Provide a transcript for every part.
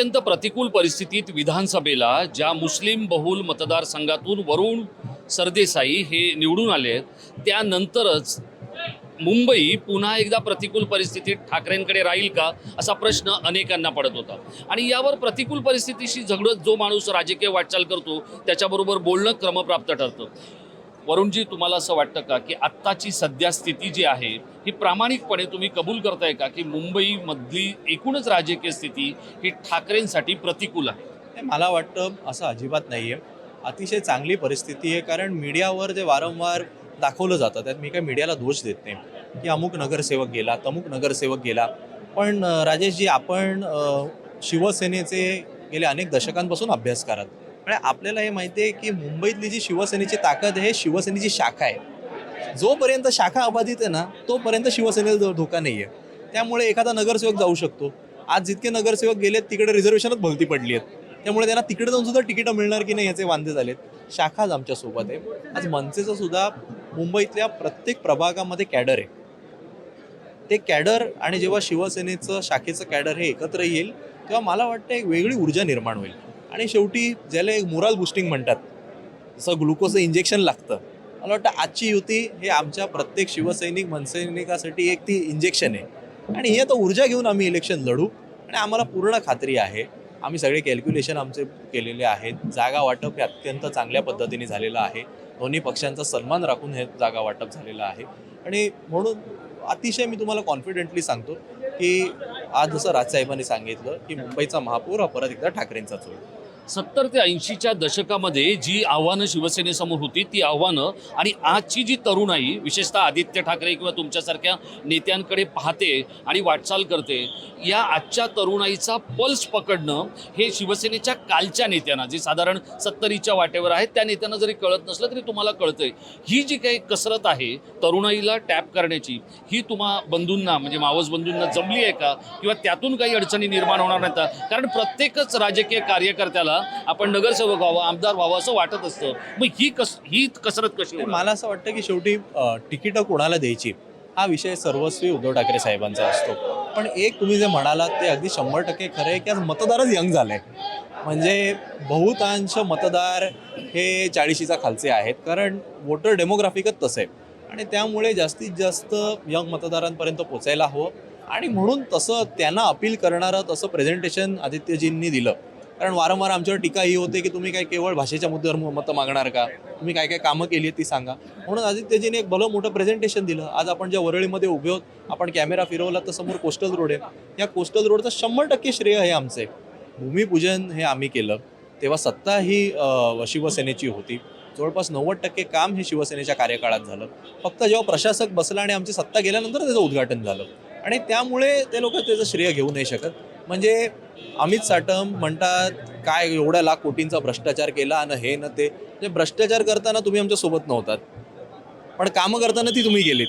अत्यंत प्रतिकूल परिस्थितीत विधानसभेला ज्या मुस्लिम बहुल मतदारसंघातून वरुण सरदेसाई हे निवडून आले आहेत त्यानंतरच मुंबई पुन्हा एकदा प्रतिकूल परिस्थितीत ठाकरेंकडे राहील का असा प्रश्न अनेकांना पडत होता. आणि यावर प्रतिकूल परिस्थितीशी झगडत जो माणूस राजकीय वाटचाल करतो त्याच्याबरोबर बोलणं क्रमप्राप्त ठरतं. वरुणजी तुम्हाला असं वाटतं का की आत्ताची सध्या स्थिती जी आहे ही प्रामाणिकपणे तुम्ही कबूल करताय का की मुंबईमधली एकूणच राजकीय स्थिती ही ठाकरेंसाठी प्रतिकूल आहे? मला वाटतं असं अजिबात नाही आहे अतिशय चांगली परिस्थिती आहे कारण मीडियावर जे वारंवार दाखवलं जातं त्यात मी काय मीडियाला दोष देत नाही. की अमुक नगरसेवक गेला तमुक नगरसेवक गेला. पण राजेशजी आपण शिवसेनेचे गेले अनेक दशकांपासून अभ्यास करत. म्हणजे आपल्याला हे माहिती आहे की मुंबईतली जी शिवसेनेची ताकद आहे शिवसेनेची शाखा आहे. जोपर्यंत शाखा अबाधित आहे ना तोपर्यंत शिवसेनेला धोका नाही आहे त्यामुळे एखादा नगरसेवक जाऊ शकतो. आज जितके नगरसेवक गेलेत तिकडे रिझर्वेशनच भलती पडली आहेत. त्यामुळे त्यांना तिकडे जाऊन सुद्धा तिकीटं मिळणार की नाही याचे वांदे झालेत. शाखाच आमच्यासोबत आहे. आज मनसेचं सुद्धा मुंबईतल्या प्रत्येक प्रभागामध्ये कॅडर आहे. ते कॅडर आणि जेव्हा शिवसेनेचं शाखेचं कॅडर हे एकत्र येईल तेव्हा मला वाटतं एक वेगळी ऊर्जा निर्माण होईल. आणि शेवटी ज्याला एक मुराल बुस्टिंग म्हणतात जसं ग्लुकोजचं इंजेक्शन लागतं मला वाटतं आजची युती हे आमच्या प्रत्येक शिवसैनिक मनसैनिकासाठी एक ती इंजेक्शन आहे. आणि हे आता ऊर्जा घेऊन आम्ही इलेक्शन लढू आणि आम्हाला पूर्ण खात्री आहे. आम्ही सगळे कॅल्क्युलेशन आमचे केलेले आहेत. जागा वाटप हे अत्यंत चांगल्या पद्धतीने झालेलं आहे. दोन्ही पक्षांचा सन्मान राखून हे जागा वाटप झालेलं आहे. आणि म्हणून अतिशय मी तुम्हाला कॉन्फिडेंटली सांगतो की आज जसं राजसाहेबांनी सांगितलं की मुंबईचा महापौर हा परत एकदा ठाकरेंचाच होईल. सत्तर ते ऐंशीच्या दशकामध्ये जी आव्हानं शिवसेनेसमोर होती ती आव्हानं आणि आजची जी तरुणाई विशेषतः आदित्य ठाकरे किंवा तुमच्यासारख्या नेत्यांकडे पाहते आणि वाटचाल करते या आजच्या तरुणाईचा पल्स पकडणं हे शिवसेनेच्या कालच्या नेत्यांना जे साधारण सत्तरीच्या वाटेवर आहेत त्या नेत्यांना जरी कळत नसलं तरी तुम्हाला कळतंय. ही जी काही कसरत आहे तरुणाईला टॅप करण्याची ही तुम्हा बंधूंना म्हणजे मावस बंधूंना जमली आहे का? किंवा त्यातून काही अडचणी निर्माण होणार नाहीत कारण प्रत्येकच राजकीय कार्यकर्त्याला आपण नगरसेवक व्हावं आमदार व्हावं असं वाटत असतं. मग ही कस ही कसरत कशी? मला असं वाटतं की शेवटी तिकीटं कोणाला द्यायची? हा विषय सर्वस्वी उद्धव ठाकरे साहेबांचा असतो. पण एक तुम्ही जे म्हणालात ते अगदी शंभर टक्के खरं आहे की आज मतदारच यंग झालंय. म्हणजे बहुतांश मतदार हे चाळीशीचा खालचे आहेत कारण वोटर डेमोग्राफिकच तसं आहे. आणि त्यामुळे जास्तीत जास्त यंग मतदारांपर्यंत पोचायला हवं. आणि म्हणून तसं त्यांना अपील करणारं तसं प्रेझेंटेशन आदित्यजींनी दिलं. कारण वारंवार आमच्यावर टीका ही होते की तुम्ही काय केवळ भाषेच्या मुद्द्यावर मतं मागणार का? तुम्ही काय काय कामं केली आहेत ती सांगा. म्हणून आदित्यजीने एक भलं मोठं प्रेझेंटेशन दिलं. आज आपण ज्या वरळीमध्ये उभे आहोत आपण कॅमेरा फिरवला तर समोर कोस्टल रोड आहे. या कोस्टल रोडचं शंभर टक्के श्रेय हे आमचं भूमिपूजन हे आम्ही केलं. तेव्हा सत्ता ही शिवसेनेची होती. जवळपास नव्वद टक्के काम हे शिवसेनेच्या कार्यकाळात झालं. फक्त जेव्हा प्रशासक बसला आणि आमची सत्ता गेल्यानंतर त्याचं उद्घाटन झालं. आणि त्यामुळे ते लोक त्याचं श्रेय घेऊ नाही शकत. म्हणजे अमित साटम म्हणतात काय एवढ्या लाख कोटींचा भ्रष्टाचार केला आणि हे न ते. म्हणजे भ्रष्टाचार करताना तुम्ही आमच्यासोबत नव्हतात. पण कामं करताना ती तुम्ही गेलीत.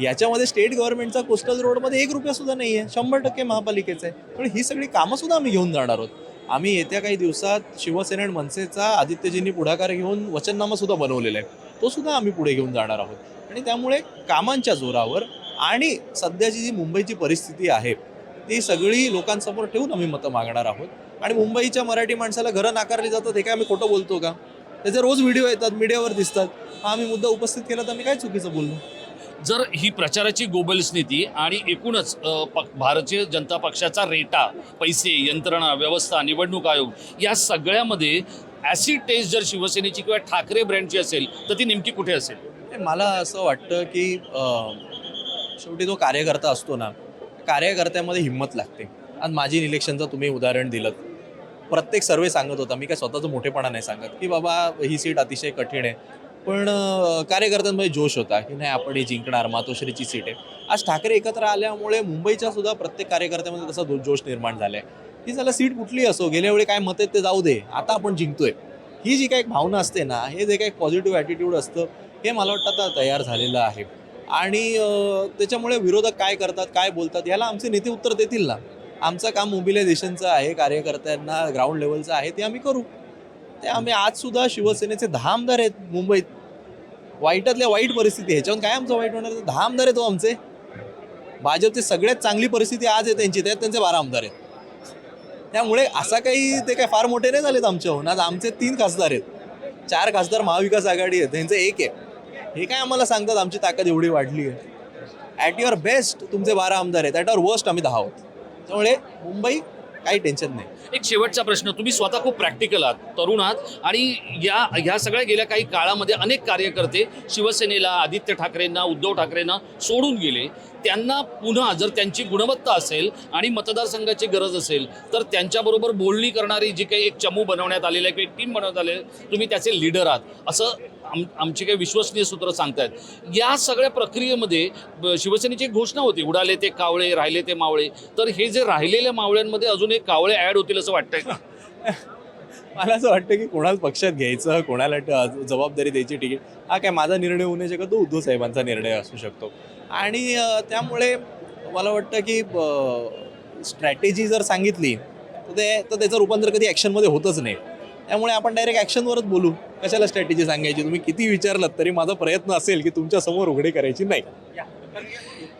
याच्यामध्ये स्टेट गव्हर्नमेंटचा कोस्टल रोडमध्ये एक रुपया सुद्धा नाही आहे शंभर टक्के महापालिकेचं आहे. पण ही सगळी कामंसुद्धा आम्ही घेऊन जाणार आहोत. आम्ही येत्या काही दिवसात शिवसेना आणि मनसेचा आदित्यजींनी पुढाकार घेऊन वचननामासुद्धा बनवलेला आहे. तो सुद्धा आम्ही पुढे घेऊन जाणार आहोत. आणि त्यामुळे कामांच्या जोरावर आणि सध्याची जी मुंबईची परिस्थिती आहे ती सगळी लोकांसमोर ठेवून आम्ही मतं मागणार आहोत. आणि मुंबईच्या मराठी माणसाला घरं नाकारली जातात हे काय आम्ही खोटं बोलतो का? त्याचे रोज व्हिडिओ येतात मीडियावर दिसतात. हा आम्ही मुद्दा उपस्थित केला तर आम्ही काय चुकीचं बोललो जर ही प्रचाराची गोबल्स नीती आणि एकूणच भारतीय जनता पक्षाचा रेटा पैसे यंत्रणा व्यवस्था निवडणूक आयोग या सगळ्यामध्ये ॲसिड टेस्ट जर शिवसेनेची किंवा ठाकरे ब्रँडची असेल तर ती नेमकी कुठे असेल? मला असं वाटतं की शेवटी जो कार्यकर्ता असतो ना कार्यकर्त्यामध्ये हिंमत लागते. आणि माझी इलेक्शनचं तुम्ही उदाहरण दिलं प्रत्येक सर्वे सांगत होता मी काय स्वतःचं मोठेपणा नाही सांगत. की बाबा ही सीट अतिशय कठीण आहे. पण कार्यकर्त्यांमध्ये जोश होता की नाही आपण ही जिंकणार मातोश्रीची सीट आहे. आज ठाकरे एकत्र आल्यामुळे मुंबईच्या सुद्धा प्रत्येक कार्यकर्त्यामध्ये तसा जोश निर्माण आहे की त्याला सीट कुठली असो गेल्या वेळी काय मत आहेत ते जाऊ दे. आता आपण जिंकतोय. ही जी काही भावना असते ना हे जे काही पॉझिटिव्ह ॲटिट्यूड असतं हे मला वाटतं आता तयार झालेलं आहे. आणि त्याच्यामुळे विरोधक काय करतात काय बोलतात याला आमचे नेते उत्तर देतील ना. आमचं काम मोबिलायझेशनचं आहे कार्यकर्त्यांना ग्राउंड लेवलचं आहे ते आम्ही करू. ते आम्ही आजसुद्धा शिवसेनेचे दहा आमदार आहेत मुंबईत. वाईटातल्या वाईट परिस्थिती ह्याच्यावर काय आमचं वाईट होणार? दहा आमदार आहेत हो आमचे. भाजपची सगळ्यात चांगली परिस्थिती आज आहे त्यांची. त्यात त्यांचे बारा आमदार आहेत. त्यामुळे असा काही ते काय फार मोठे नाही झालेत आमच्याहून. आज आमचे तीन खासदार आहेत. चार खासदार महाविकास आघाडी आहेत. त्यांचे एक आहे. हे काय आम्हाला सांगतात? आमची ताकद एवढी वाढली आहे. ॲट युअर बेस्ट तुमचे बारा आमदार आहेत. ॲट युअर वर्स्ट आम्ही दहा आहोत. त्यामुळे मुंबई काही टेन्शन नाही. एक शेवटचा प्रश्न. तुम्ही स्वतः खूप प्रॅक्टिकल आहात तरुण आहात. आणि या ह्या सगळ्या गेल्या काही काळामध्ये अनेक कार्यकर्ते शिवसेनेला आदित्य ठाकरेंना उद्धव ठाकरेंना सोडून गेले. त्यांना पुन्हा जर त्यांची गुणवत्ता असेल आणि मतदारसंघाची गरज असेल तर त्यांच्याबरोबर बोलणी करणारी जी काही एक चमू बनवण्यात आलेली आहे किंवा एक टीम बनवण्यात आलेली तुम्ही त्याचे लीडर आहात. असं आम आमची काही विश्वसनीय सूत्र सांगतायत. या सगळ्या प्रक्रियेमध्ये शिवसेनेची एक घोषणा होती उडाले ते कावळे राहिले ते मावळे. तर हे जे राहिलेल्या मावळ्यांमध्ये अजून एक कावळे ॲड होतील असं वाटतंय? का मला असं वाटतं की कोणाला पक्षात घ्यायचं कोणाला जबाबदारी द्यायची तिकीट हा काय माझा निर्णय होऊ नाही शकत तो उद्धव साहेबांचा निर्णय असू शकतो. आणि त्यामुळे मला वाटतं की स्ट्रॅटेजी जर सांगितली तर ते तर त्याचं रूपांतर कधी ॲक्शनमध्ये होतच नाही. त्यामुळे आपण डायरेक्ट ॲक्शनवरच बोलू. कशाला स्ट्रॅटेजी सांगायची? तुम्ही किती विचारलात तरी माझा प्रयत्न असेल की तुमच्यासमोर उघडे करायची नाही.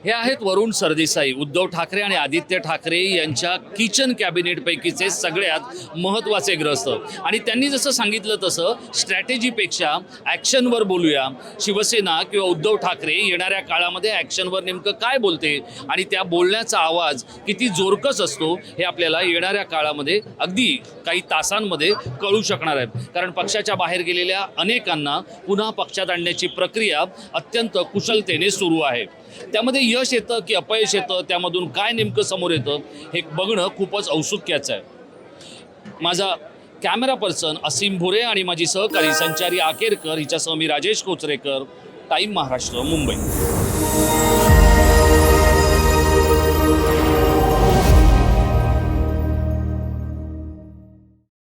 हे आहेत वरुण सरदेसाई उद्धव ठाकरे आणि आदित्य ठाकरे यांच्या किचन कॅबिनेटपैकीचे सगळ्यात महत्त्वाचे ग्रस्त. आणि त्यांनी जसं सांगितलं तसं स्ट्रॅटेजीपेक्षा ॲक्शनवर बोलूया. शिवसेना किंवा उद्धव ठाकरे येणाऱ्या काळामध्ये ॲक्शनवर नेमकं काय बोलते आणि त्या बोलण्याचा आवाज किती जोरकस असतो हे आपल्याला येणाऱ्या काळामध्ये अगदी काही तासांमध्ये कळू शकणार आहे. कारण पक्षाच्या बाहेर गेलेल्या अनेकांना पुन्हा पक्षात आणण्याची प्रक्रिया अत्यंत कुशलतेने सुरू आहे. त्यामध्ये यश येतं की अपयश येतं त्यामधून काय नेमकं समोर येतं हे बघणं खूपच औत्सुक्याचं आहे. माझा कॅमेरा पर्सन असीम भुरे आणि माझी सहकारी संचारी आकेरकर हिच्यासह मी राजेश कोचरेकर टाईम महाराष्ट्र मुंबई.